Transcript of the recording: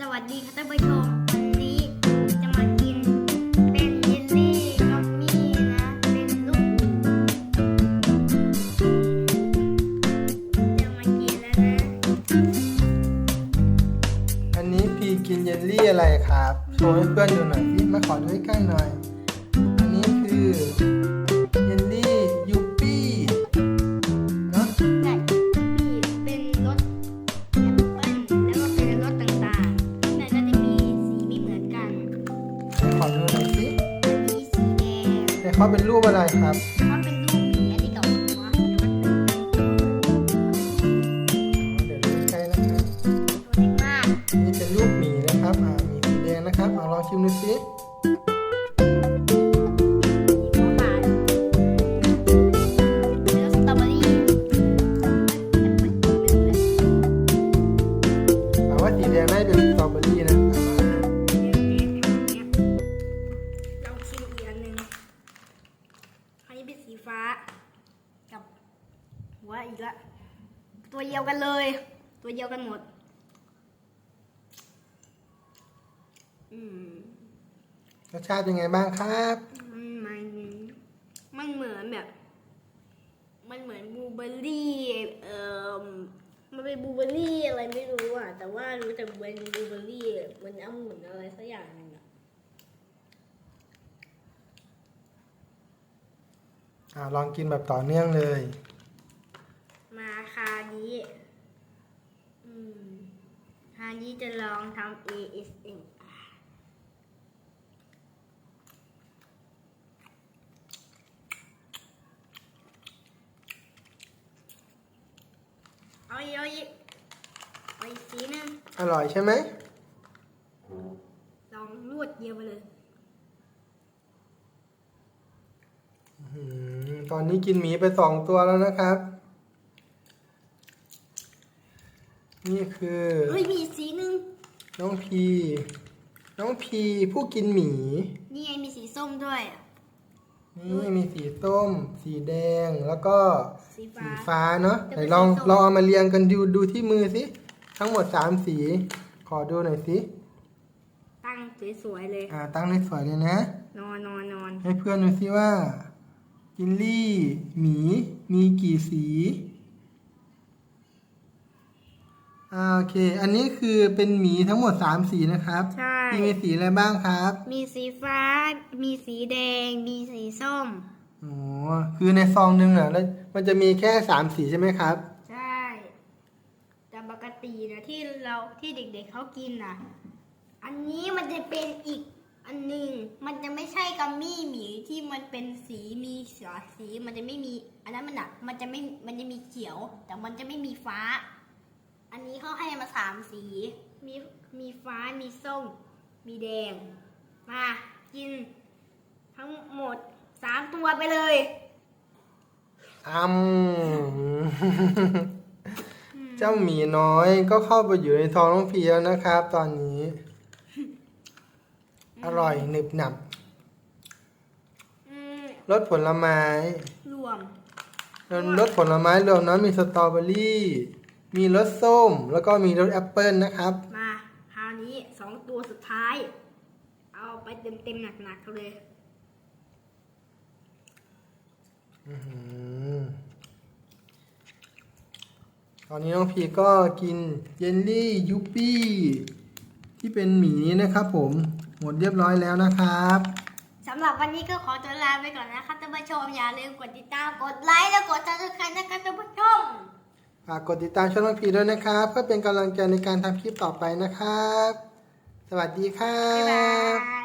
สวัสดีค่ะท่านผู้ชมวันนี้จะมากินเป็นเยลลี่กัมมี่นะ เป็นลูกจะมากินแล้วนะอันนี้พีกินเยลลี่อะไรครับ โชว์ให้เพื่อนดูหน่อยสิมาขอดูใกล้หน่อย อันนี้คือ งแต่เขาเป็นรูปอะไรครับเขาเป็นลูกหมีอันนี้กับหัวเดี๋ยวดูใกล้นะครับตัวเล็กมาก นี่เป็นรูปหมีนะครับอ่าหมีสีแดงนะครับเอาลองชิมดูสิ ฟ้า กับหัวอีกละตัวเดียวกันเลย ตัวเดียวกันหมด อืมรสชาติเป็นไงบ้างครับมันมันมันเหมือนแบบ มันเหมือนบลูเบอร์รี่ เอ่อ มันเป็นบลูเบอร์รี่อะไรไม่รู้อะ แต่ว่ารู้แต่เป็นบลูเบอร์รี่เหมันองุ่นอะไรสักอย่างหนึงอะ อ่าลองกินแบบต่อเนื่องเลย มาคราวนี้อืมคราวนี้จะลองทำ ASMR เอาอีกเอาอีกเอาอีกสีหนึงอร่อยใช่ไหม ลองรวดเดียวไปเลย อืม ตอนนี้กินหมีไปสองตัวแล้วนะครับ นี่คือเฮ้ยมีอีกสีหนึงน้องพี น้องพีผู้กินหมี นี่ไงมีสีส้มด้วย นี่มีสีส้ม สีแดงแล้วก็สีฟ้าสีฟ้าเนาะจะไหนเป็นลองสีส้มลองเอามาเรียงกันดูดูที่มือสิ ทั้งหมดสามสี ขอดูหน่อยสิ ตั้งสวยๆเลย อ่าตั้งให้สวยเลยนะ นอนนอนนอนให้เพื่อนดูสิว่า จินลี่ หมี มีกี่สีอ่าโอเค อันนี้คือเป็นหมีทั้งหมดสามสีนะครับ ใช่ มีมีสีอะไรบ้างครับ มีสีฟ้า มีสีแดง มีสีส้ม อ๋อ คือในซองหนึงอะแล้วมันจะมีแค่สามสีใช่ไหมครับ ใช่ แต่ปกตินะที่เราที่เด็กๆเขากินนะอันนี้มันจะเป็นอีก อันหนึ่งมันจะไม่ใช่กัมมี่หมีที่มันเป็นสีมีเสือสีมันจะไม่มี อันนั้นมันอะมันจะไม่มันจะมีเขียว แต่มันจะไม่มีฟ้า อันนี้เขาให้มาสามสีมีมีฟ้ามีส้ม มีแดง มากิน ทั้งหมดสามตัวไปเลยอืมเจ้าหมีน้อยก็เข้าไปอยู่ในท้องน้องพีแล้วนะครับ ตอนนี้ อร่อยหนึบหนับอืมรสผลไม้ รวมรสผลไม้รวมนั้นมีสตรอเบอรี่ มีรสส้ม แล้วก็มีรสแอปเปิลนะครับ มาคราวนี้สองตัวสุดท้าย เอาไปเต็มเต็มๆหนักๆเลย อื้อหือตอนนี้น้องพีก็กินเยลลี่ยูปี้ที่เป็นหมีนะครับผม หมดเรียบร้อยแล้วนะครับสำหรับวันนี้ก็ขอตัวลาไปก่อนนะคะท่านผู้ชมอย่าลืมกดติดตามกดไลค์และกด subscribe นะคะท่านผู้ชมฝากกดติดตามช่องน้องพีด้วยนะครับ เพื่อเป็นกำลังใจในการทำคลิปต่อไปนะครับ สวัสดีครับ๊ายบาบย